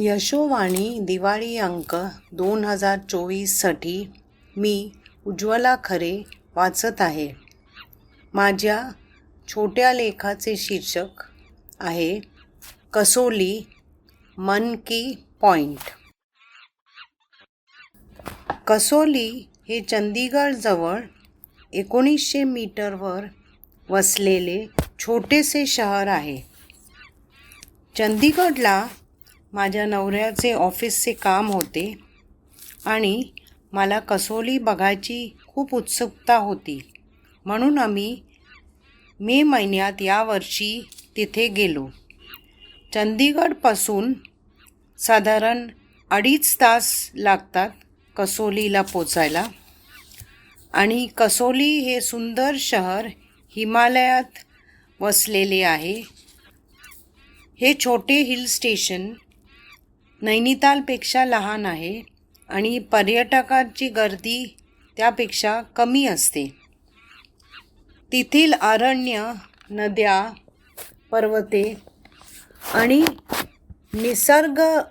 यशोवाणी दिवाळी अंक दोन हजार चोवीससाठी मी उज्ज्वला खरे वाचत आहे. माझ्या छोट्या लेखाचे शीर्षक आहे कसोली मन की पॉइंट. कसोली हे चंदीगडजवळ एकोणीसशे मीटरवर वसलेले छोटेसे शहर आहे. चंदीगडला माझ्या नवऱ्याचे ऑफिसचे काम होते आणि मला कसोली बघायची खूप उत्सुकता होती. म्हणून आम्ही मे महिन्यात यावर्षी तिथे गेलो. चंदीगडपासून साधारण अडीच तास लागतात कसोलीला पोचायला. आणि कसोली हे सुंदर शहर हिमालयात वसलेले आहे. हे छोटे हिल स्टेशन नैनितालपेक्षा लहान आहे आणि पर्यटकांची गर्दी त्यापेक्षा कमी असते. तेथील अरण्य नद्या पर्वते आणि निसर्गरम्य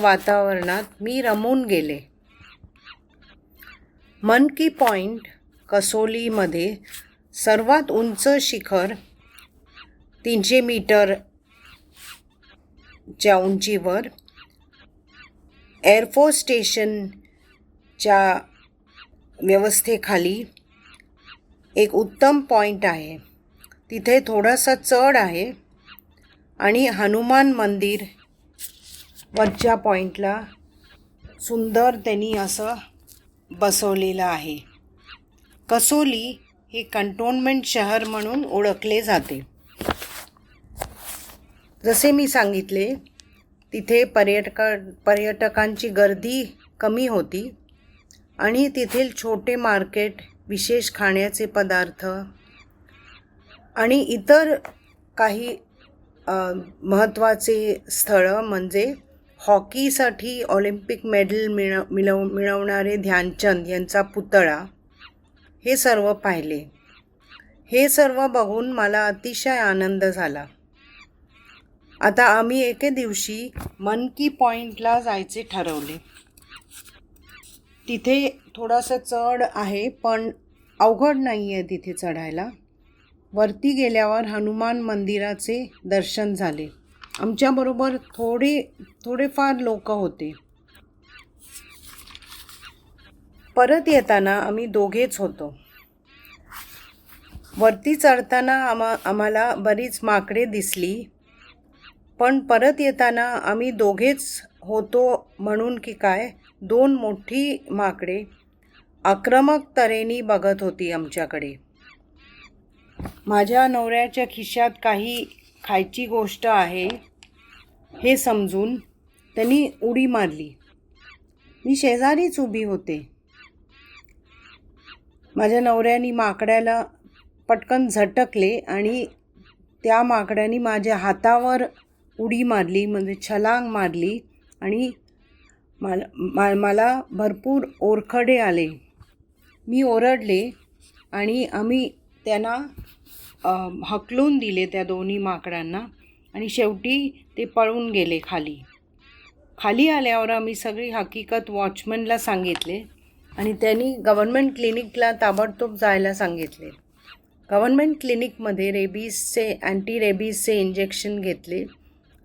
वातावरणात मी रमून गेले. मन की पॉईंट कसोलीमध्ये सर्वात उंच शिखर तीनशे मीटर च्या उंचीवर एअरफोर्स स्टेशनच्या व्यवस्थेखाली एक उत्तम पॉईंट आहे. तिथे थोडासा चढ आहे आणि हनुमान मंदिर वरच्या पॉईंटला सुंदर त्यांनी असं बसवलेलं आहे. कसोली हे कंटोनमेंट शहर म्हणून ओळखले जाते. जसे मी सांगितले तिथे पर्यटका पर्यटकांची गर्दी कमी होती आणि तेथील छोटे मार्केट विशेष खाण्याचे पदार्थ आणि इतर काही महत्त्वाचे स्थळं म्हणजे हॉकीसाठी ऑलिम्पिक मेडल मिळव मिळव मिळवणारे ध्यानचंद यांचा पुतळा हे सर्व पाहिले. हे सर्व बघून मला अतिशय आनंद झाला. आता आम्ही एके दिवशी मन की पॉईंटला जायचे ठरवले. तिथे थोडासा चढ आहे पण अवघड नाही आहे तिथे चढायला. वरती गेल्यावर हनुमान मंदिराचे दर्शन झाले. आमच्याबरोबर थोडे थोडेफार लोक होते. परत येताना आम्ही दोघेच होतो. वरती चढताना आमा आम्हाला बरीच माकडे दिसली. पण परत येताना आम्ही दोघेच होतो म्हणून की काय दोन मोठी माकडे आक्रमक तऱ्हेने बघत होती आमच्याकडे. माझ्या नवऱ्याच्या खिशात काही खायची गोष्ट आहे हे समजून त्यांनी उडी मारली. मी शेजारीच उभी होते. माझ्या नवऱ्याने माकड्याला पटकन झटकले आणि त्या माकड्याने माझ्या हातावर उडी मारली म्हणजे छलांग मारली आणि मला मा मला भरपूर ओरखडे आले. मी ओरडले आणि आम्ही त्यांना हकलून दिले त्या दोन्ही माकडांना आणि शेवटी ते पळून गेले खाली. खाली आल्यावर आम्ही सगळी हकीकत वॉचमनला सांगितले आणि त्यांनी गव्हर्मेंट क्लिनिकला ताबडतोब जायला सांगितले. गव्हर्नमेंट क्लिनिकमध्ये रेबीजचे अँटी रेबीजचे इंजेक्शन घेतले.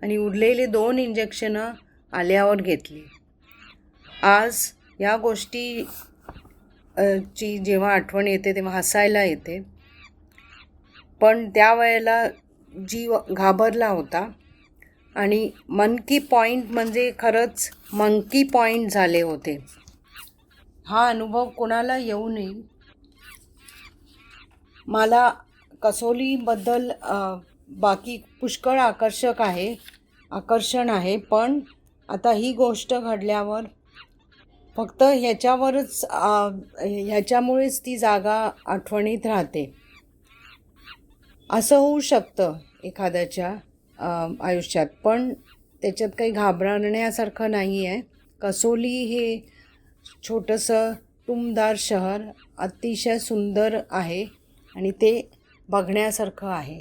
आणि उरलेले दोन इंजेक्शनं आल्यावर घेतली. आज या गोष्टी ची जेव्हा आठवण येते तेव्हा हसायला येते. पण त्यावेळेला जीव घाबरला होता. आणि मनकी पॉईंट म्हणजे खरंच मंकी पॉईंट झाले होते. हा अनुभव कोणाला येऊ नये? मला कसोलीबद्दल बाकी पुष्कळ आकर्षक आहे. आकर्षण आहे. पण आता ही गोष्ट घडल्यावर फक्त ह्याच्यावरच ह्याच्यामुळेच ती जागा आठवणीत राहते. असं होऊ शकतं एखाद्याच्या आयुष्यात. पण त्याच्यात काही घाबरण्यासारखं नाही आहे कसोली हे छोटंसं टुमदार शहर अतिशय सुंदर आहे आणि ते बघण्यासारखं आहे.